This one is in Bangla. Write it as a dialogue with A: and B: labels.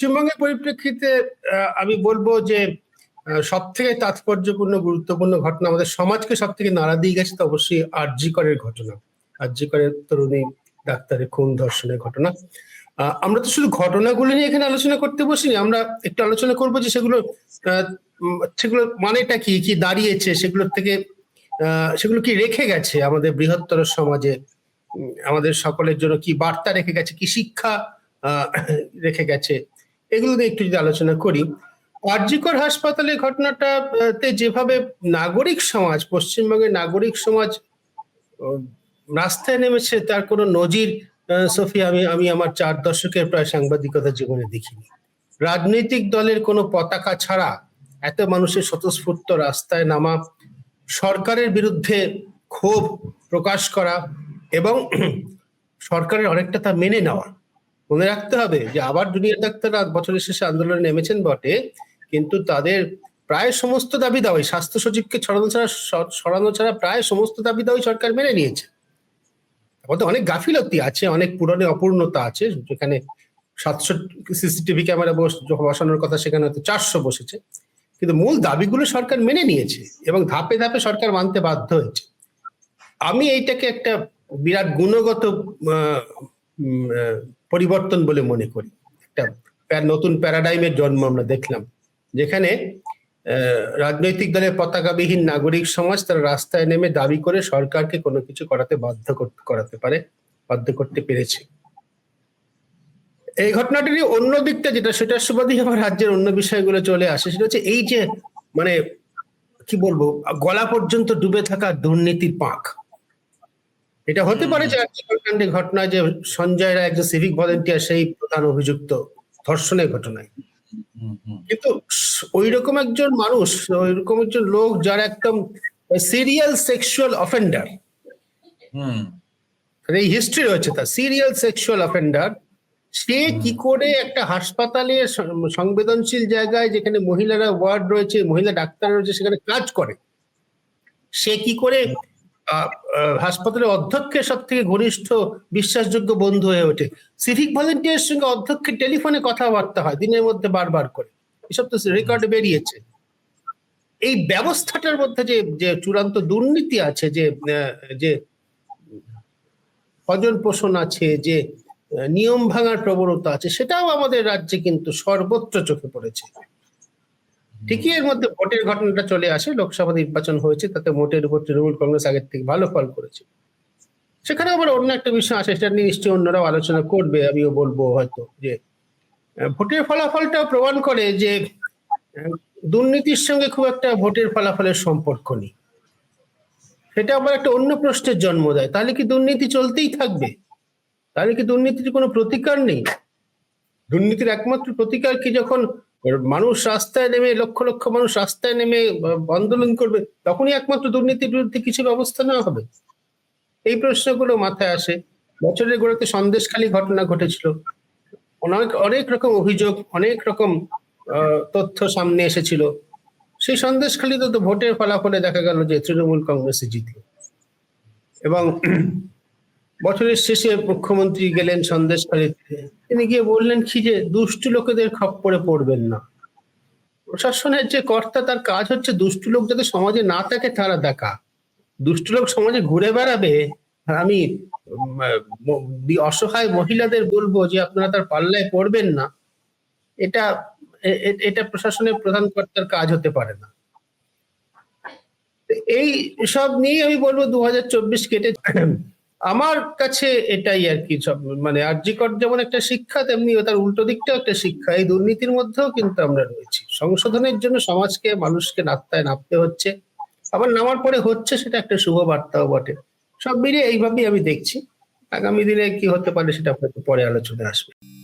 A: পশ্চিমবঙ্গের পরিপ্রেক্ষিতে আমি বলব যে সব থেকে তাৎপর্যপূর্ণ, গুরুত্বপূর্ণ ঘটনা আমাদের সমাজকে সব থেকে নাড়া দিয়ে গেছে, তো অবশ্যই আরজিকরের ঘটনা। আরজিকরের তরুণী ডাক্তারের খুন ধর্ষণের ঘটনা। আমরা তো শুধু ঘটনাগুলো নিয়ে এখানে আলোচনা করতে বসিনি, আমরা একটু আলোচনা করব যে সেগুলো সেগুলো মানেটা কি কি দাঁড়িয়েছে, সেগুলোর থেকে সেগুলো কি রেখে গেছে আমাদের বৃহত্তর সমাজে? আমাদের সকলের জন্য কি বার্তা রেখে গেছে, কি শিক্ষা রেখে গেছে? এগুলো নিয়ে একটু যদি আলোচনা করি আরজিকর হাসপাতালের ঘটনাটাতে যেভাবে নাগরিক সমাজ, পশ্চিমবঙ্গের নাগরিক সমাজ রাস্তায় নেমেছে, তার কোনো নজির সফি, আমি আমি আমার চার দশকের প্রায় সাংবাদিকতা জীবনে দেখিনি। রাজনৈতিক দলের কোনো পতাকা ছাড়া এত মানুষের স্বতঃস্ফূর্ত রাস্তায় নামা, সরকারের বিরুদ্ধে ক্ষোভ প্রকাশ করা এবং সরকারের অনেকটা তা মেনে নেওয়া। মনে রাখতে হবে যে আবার জুনিয়র ডাক্তাররা বছরের শেষে আন্দোলনে নেমেছেন বটে, কিন্তু তাদের প্রায় সমস্ত দাবি দাওয়াই, স্বাস্থ্য সচিবকে ছড়ানো ছাড়া সরানো ছাড়া প্রায় সমস্ত দাবি দাওয়াই সরকার মেনে নিয়েছে। তারপর অনেক গাফিলতি আছে, অনেক পুরনো অপূর্ণতা আছে, যেখানে সাতশো সিসিটিভি ক্যামেরা বস- বসানোর কথা সেখানে হয়তো চারশো বসেছে। কিন্তু মূল দাবিগুলো সরকার মেনে নিয়েছে এবং ধাপে ধাপে সরকার মানতে বাধ্য হয়েছে। আমি এইটাকে একটা বিরাট গুণগত পরিবর্তন বলে মনে করি। একটা নতুন প্যারাডাইমের জন্ম আমরা দেখলাম, যেখানে রাজনৈতিক দলের পতাকাবিহীন নাগরিক সমাজ তারা রাস্তায় নেমে দাবি করে সরকারকে কোনো কিছু করাতে বাধ্য করতে পারে, বাধ্য করতে পেরেছে। এই ঘটনাটির অন্য দিকটা যেটা সেটার সুবাদই আমার রাজ্যের অন্য বিষয়গুলো চলে আসে, সেটা হচ্ছে এই যে মানে কি বলব, গলা পর্যন্ত ডুবে থাকা দুর্নীতির পাক। এটা হতে পারে যে কাণ্ডের ঘটনায় যে সঞ্জয় রায় একজন সিভিক ভলেন্টিয়ার সেই প্রধান অভিযুক্ত ধর্ষণের ঘটনায়। কিন্তু ওই রকম একজন মানুষ ওই রকম একজন লোক যার একদম সিরিয়াল সেক্সুয়াল অফেন্ডার এই হিস্ট্রি রয়েছে তার সিরিয়াল সেক্সুয়াল অফেন্ডার সে কি করে একটা হাসপাতালে সংবেদনশীল জায়গায় যেখানে মহিলারা ওয়ার্ড রয়েছে মহিলা ডাক্তার রয়েছে সেখানে কাজ করে? সে কি করে হাসপাতালের অধ্যক্ষের সব থেকে ঘনিষ্ঠ বিশ্বাসযোগ্য বন্ধু হয়ে ওঠে। সিভিক ভলেন্টিয়ারের সঙ্গে অধ্যক্ষের টেলিফোনে কথাবার্তা হয়, দিনের মধ্যে বারবার করে। এসব তো রেকর্ড বেরিয়েছে। এই ব্যবস্থাটার মধ্যে যে যে চূড়ান্ত দুর্নীতি আছে, যে যে ভজন পোষণ আছে, যে নিয়ম ভাঙার প্রবণতা আছে, সেটাও আমাদের রাজ্যে কিন্তু সর্বত্র চোখে পড়েছে। ঠিকই এর মধ্যে ভোটের ঘটনাটা চলে আসে, লোকসভা নির্বাচন হয়েছে, তাতে ভোটের উপর তৃণমূল কংগ্রেস আগের থেকে ভালো ফল করেছে। সেখানে আবার অন্য একটা বিষয় আসে, সেটা নিয়ে নিশ্চয়ই অন্যরাও আলোচনা করবে, আমিও বলব হয়তো যে ভোটের ফলাফলটাও প্রমাণ করে যে দুর্নীতির সঙ্গে খুব একটা ভোটের ফলাফলের সম্পর্ক নেই। সেটা আবার একটা অন্য প্রশ্নের জন্ম দেয়, তাহলে কি দুর্নীতি চলতেই থাকবে? তাহলে কি দুর্নীতির কোনো প্রতিকার নেই? দুর্নীতির একমাত্র প্রতিকার কি যখন মানুষ রাস্তায় নেমে, লক্ষ লক্ষ মানুষ রাস্তায় নেমে আন্দোলন করবে, তখনই একমাত্র দুর্নীতির বিরুদ্ধে কিছু ব্যবস্থা নেওয়া হবে? এই প্রশ্নগুলো মাথায় আসে। বছরের গোড়াতে সন্দেশখালী ঘটনা ঘটেছিল। অনেক অনেক রকম অভিযোগ, অনেক রকম তথ্য সামনে এসেছিল। সেই সন্দেশখালী তো ভোটের ফলাফলে দেখা গেল যে তৃণমূল কংগ্রেসে জিতল এবং বছরের শেষে মুখ্যমন্ত্রী গেলেন সন্দেশখালীতে তিনি গিয়ে বললেন কি যে, দুষ্টু লোকেদের খপ্পরে পড়বেন না। প্রশাসনের যে কর্তা, তার কাজ হচ্ছে দুষ্টু লোক যাতে সমাজে না থাকে, তারা দেখা। দুষ্টু লোক সমাজে ঘুরে বেড়াবে। আমি অসহায় মহিলাদের বলব যে, আপনারা তার পাল্লায় পড়বেন না। এটা এটা প্রশাসনের প্রধান কর্তার কাজ হতে পারে না। এই সব নিয়ে আমি বলব, দু হাজার চব্বিশ কেটে আমার কাছে এটাই আর কি সব মানে আর্যিকর যেমন একটা শিক্ষা, তেমনি তার উল্টো দিকটাও একটা শিক্ষা। এই দুর্নীতির মধ্যেও কিন্তু আমরা রয়েছি। সংশোধনের জন্য সমাজকে, মানুষকে নাত্তায় নামতে হচ্ছে। আবার নামার পরে হচ্ছে সেটা একটা শুভ বার্তাও বটে। সব মিলিয়ে এইভাবেই আমি দেখছি। আগামী দিনে কি হতে পারে সেটা পরে আলোচনা আসবে।